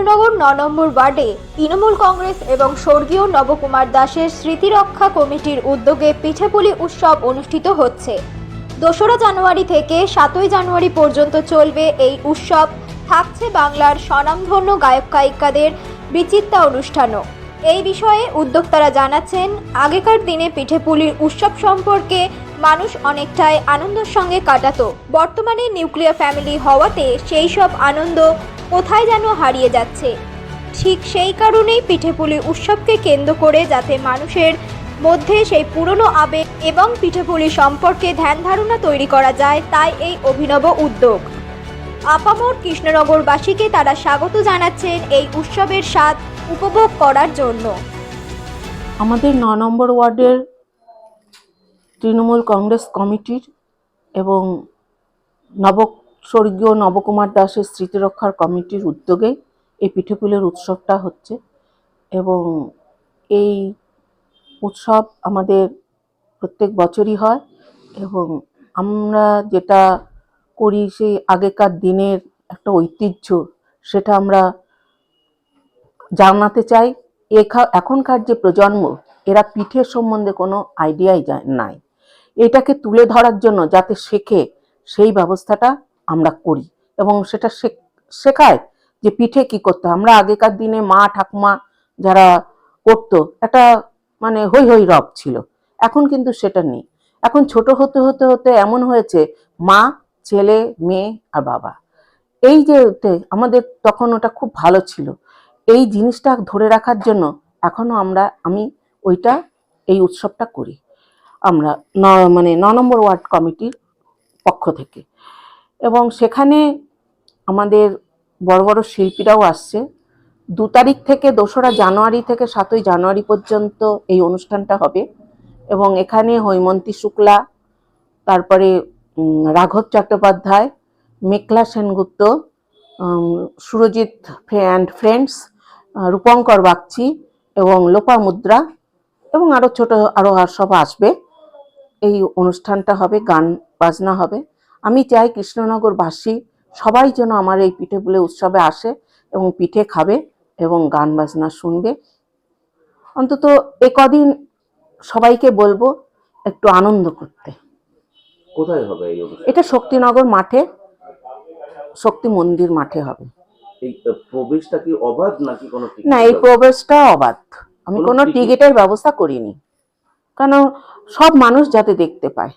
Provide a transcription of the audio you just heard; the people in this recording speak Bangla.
কৃষ্ণনগর ন নম্বর ওয়ার্ডে তৃণমূল কংগ্রেস এবং স্বর্গীয় নবকুমার দাসের স্মৃতিরক্ষা কমিটির উদ্যোগে পিঠেপুলি উৎসব অনুষ্ঠিত হচ্ছে। দোসরা জানুয়ারি থেকে সাতই জানুয়ারি পর্যন্ত চলবে এই উৎসব। থাকছে বাংলার স্বনামধন্য গায়ক গায়িকাদের বিচিত্রা অনুষ্ঠানও। এই বিষয়ে উদ্যোক্তারা জানাচ্ছেন, আগেকার দিনে পিঠেপুলির উৎসব সম্পর্কে মানুষ অনেকটাই আনন্দের সঙ্গে কাটাতো। বর্তমানে নিউক্লিয়ার ফ্যামিলি হওয়াতে সেই সব আনন্দ কোথায় যেন হারিয়ে যাচ্ছে। ঠিক সেই কারণেই পিঠেপুলি উৎসবকে কেন্দ্র করে যাতে মানুষের মধ্যে সেই পুরনো আবেগ এবং পিঠেপুলি সম্পর্কে ধ্যান ধারণা তৈরি করা যায়, তাই এই অভিনব উদ্যোগ। আপামর কৃষ্ণনগরবাসীকে তারা স্বাগত জানাচ্ছেন এই উৎসবের স্বাদ উপভোগ করার জন্য। আমাদের ন নম্বর ওয়ার্ডের তৃণমূল কংগ্রেস কমিটির এবং নব স্বর্গীয় নবকুমার দাসের স্মৃতিরক্ষার কমিটির উদ্যোগে এই পিঠেপুলের উৎসবটা হচ্ছে। এবং এই উৎসব আমাদের প্রত্যেক বছরই হয় এবং আমরা যেটা করি সেই আগেকার দিনের একটা ঐতিহ্য, সেটা আমরা জানাতে চাই। এখা- এখনকার যে প্রজন্ম, এরা পিঠের সম্বন্ধে কোনো আইডিয়াই নাই। এটাকে তুলে ধরার জন্য যাতে শেখে, সেই ব্যবস্থাটা আমরা করি। এবং সেটা শেখ- শেখায় যে পিঠে কি করতে। আমরা আগেকার দিনে মা, ঠাকুমা যারা করতো, একটা মানে হই হই রব ছিল। এখন কিন্তু সেটা নেই। এখন ছোট হতে হতে হতে এমন হয়েছে, মা, ছেলে, মেয়ে আর বাবা। এই যে আমাদের তখন ওটা খুব ভালো ছিল। এই জিনিসটা ধরে রাখার জন্য এখনও আমরা, আমি ওইটা, এই উৎসবটা করি। আমরা মানে ন নম্বর ওয়ার্ড কমিটির পক্ষ থেকে। এবং সেখানে আমাদের বড় বড় শিল্পীরাও আসছে। দু তারিখ থেকে দোসরা জানুয়ারি থেকে সাতই জানুয়ারি পর্যন্ত এই অনুষ্ঠানটা হবে এবং এখানে হৈমন্তী শুক্লা, তারপরে রাঘব চট্টোপাধ্যায় মেঘলা সেনগুপ্ত সুরজিৎ অ্যান্ড ফ্রেন্ডস রূপঙ্কর বাগচি এবং লোপা মুদ্রা এবং আরও ছোট আরও আর সব আসবে। এই অনুষ্ঠানটা হবে, গান বাজনা হবে। আমি চাই কৃষ্ণনগরবাসী সবাই যেন আমার এই পিঠে পুলে উৎসবে আসে এবং পিঠে খাবে এবং গান বাজনা শুনবে। অন্তত এ কদিন সবাইকে বলব একটু আনন্দ করতে। কোথায় হবে এটা শক্তিনগর মাঠে শক্তি মন্দির মাঠে হবে। এই প্রবেশটা কি অবাধ নাকি কোনো না এই? প্রবেশটা অবাধ। আমি কোনো কোনো টিকিটের ব্যবস্থা করিনি। কারণ সব মানুষ যাতে দেখতে পায়।